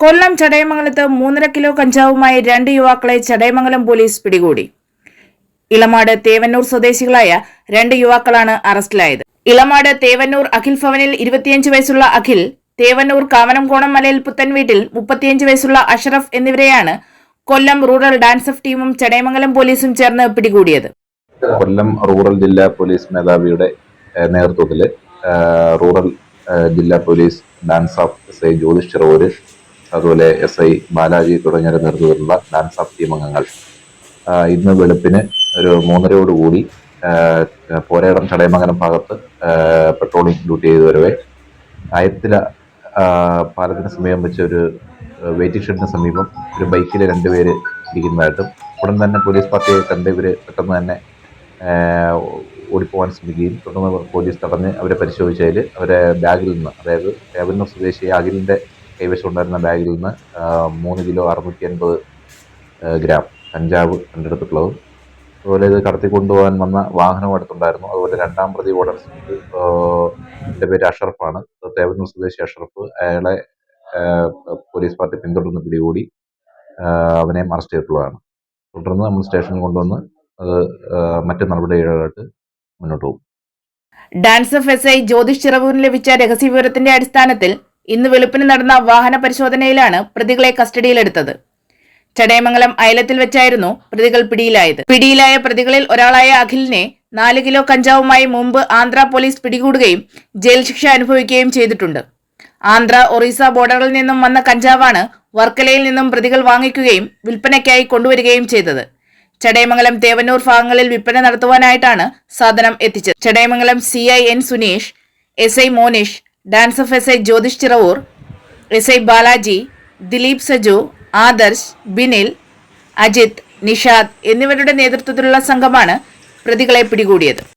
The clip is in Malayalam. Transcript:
കൊല്ലം ചടയമംഗലത്ത് മൂന്നര കിലോ കഞ്ചാവുമായി രണ്ട് യുവാക്കളെ ചടയമംഗലം പോലീസ് പിടികൂടി. ഇളമാട് തേവന്നൂർ സ്വദേശികളായ രണ്ട് യുവാക്കളാണ് അറസ്റ്റിലായത്. ഇളമാട് തേവന്നൂർ അഖിൽ ഭവനിൽ ഇരുപത്തിയഞ്ച് വയസ്സുള്ള അഖിൽ തേവന്നൂർ കാവനംകോണം മലയിൽ പുത്തൻ വീട്ടിൽ മുപ്പത്തിയഞ്ച് വയസ്സുള്ള അഷറഫ് എന്നിവരെയാണ് കൊല്ലം റൂറൽ ഡാൻസ് ഓഫ് ടീമും ചടയമംഗലം പോലീസും ചേർന്ന് പിടികൂടിയത്. കൊല്ലം റൂറൽ ജില്ലാ പോലീസ് മേധാവിയുടെ നേതൃത്വത്തിൽ റൂറൽ ജില്ലാ police DANSAF S Jyothish Cheruvoor അതുപോലെ എസ് ഐ ബാലാജി തുടങ്ങിയവരുടെ നേതൃത്വത്തിലുള്ള ഡാൻസ് ഓഫ് ടീം അംഗങ്ങൾ. ഇന്ന് വെളുപ്പിന് ഒരു മൂന്നരയോടുകൂടി പോരേടം ചടയമംഗലം ഭാഗത്ത് പെട്രോളിംഗ് ഡ്യൂട്ടി ചെയ്ത് വരവേ. ആയത്തില പാലത്തിന് സമീപം വെച്ച് ഒരു വെയിറ്റിംഗ് ഷെഡിന് സമീപം ഒരു ബൈക്കിൽ രണ്ടുപേര് ഇരിക്കുന്നതായിട്ടും ഉടൻ തന്നെ പോലീസ് പാർട്ടിയെ കണ്ട് ഇവർ പെട്ടെന്ന് തന്നെ ഓടിപ്പോകാൻ ശ്രമിക്കുകയും തുടർന്ന് പോലീസ് തടഞ്ഞ് അവരെ പരിശോധിച്ചതിൽ അവരെ ബാഗിൽ നിന്ന് അതായത് തേവന്നൂർ സ്വദേശി അഖിലിന്റെ കൈവശം ഉണ്ടായിരുന്ന ബാഗിൽ നിന്ന് മൂന്ന് കിലോ അറുന്നൂറ്റി അൻപത് ഗ്രാം കഞ്ചാവ് കണ്ടെടുത്തിട്ടുള്ളതും അതുപോലെ ഇത് കടത്തിക്കൊണ്ടുപോകാൻ വന്ന വാഹനവും അടുത്തുണ്ടായിരുന്നു. അതുപോലെ രണ്ടാം പ്രതി ഓർഡർ എന്റെ പേര് അഷറഫാണ്. തേവന്നൂർ സ്വദേശി അഷറഫ് അയാളെ പോലീസ് പാർട്ടി പിന്തുടർന്ന് പിടികൂടി അവനെ അറസ്റ്റ് ചെയ്തിട്ടുള്ളതാണ്. തുടർന്ന് നമ്മൾ സ്റ്റേഷനിൽ കൊണ്ടുവന്ന് അത് മറ്റ് നടപടികളായിട്ട് മുന്നോട്ട് പോകും. DANSAF S I Jyothish ചിറവൂരിന് ലഭിച്ച രഹസ്യ വിവരത്തിന്റെ അടിസ്ഥാനത്തിൽ ഇന്ന് വെളുപ്പിന് നടന്ന വാഹന പരിശോധനയിലാണ് പ്രതികളെ കസ്റ്റഡിയിലെടുത്തത്. ചടയമംഗലം അയലത്തിൽ വെച്ചായിരുന്നു പ്രതികൾ പിടിയിലായത്. പിടിയിലായ പ്രതികളിൽ ഒരാളായ അഖിലിനെ നാല് കിലോ കഞ്ചാവുമായി മുമ്പ് ആന്ധ്ര പോലീസ് പിടികൂടുകയും ജയിൽ ശിക്ഷ അനുഭവിക്കുകയും ചെയ്തിട്ടുണ്ട്. ആന്ധ്ര ഒറീസ ബോർഡറിൽ നിന്നും വന്ന കഞ്ചാവാണ് വർക്കലയിൽ നിന്നും പ്രതികൾ വാങ്ങിക്കുകയും വിൽപ്പനയ്ക്കായി കൊണ്ടുവരികയും ചെയ്തത്. ചടയമംഗലം തേവന്നൂർ ഭാഗങ്ങളിൽ വിൽപ്പന നടത്തുവാനായിട്ടാണ് സാധനം എത്തിച്ചത്. Chadayamangalam C I N Suneesh S I Monish DANSAF S I Jyothish Chiravoor S I Balaji Dileep Saju Adarsh Binil Ajith Nishad എന്നിവരുടെ നേതൃത്വത്തിലുള്ള സംഘമാണ് പ്രതികളെ പിടികൂടിയത്.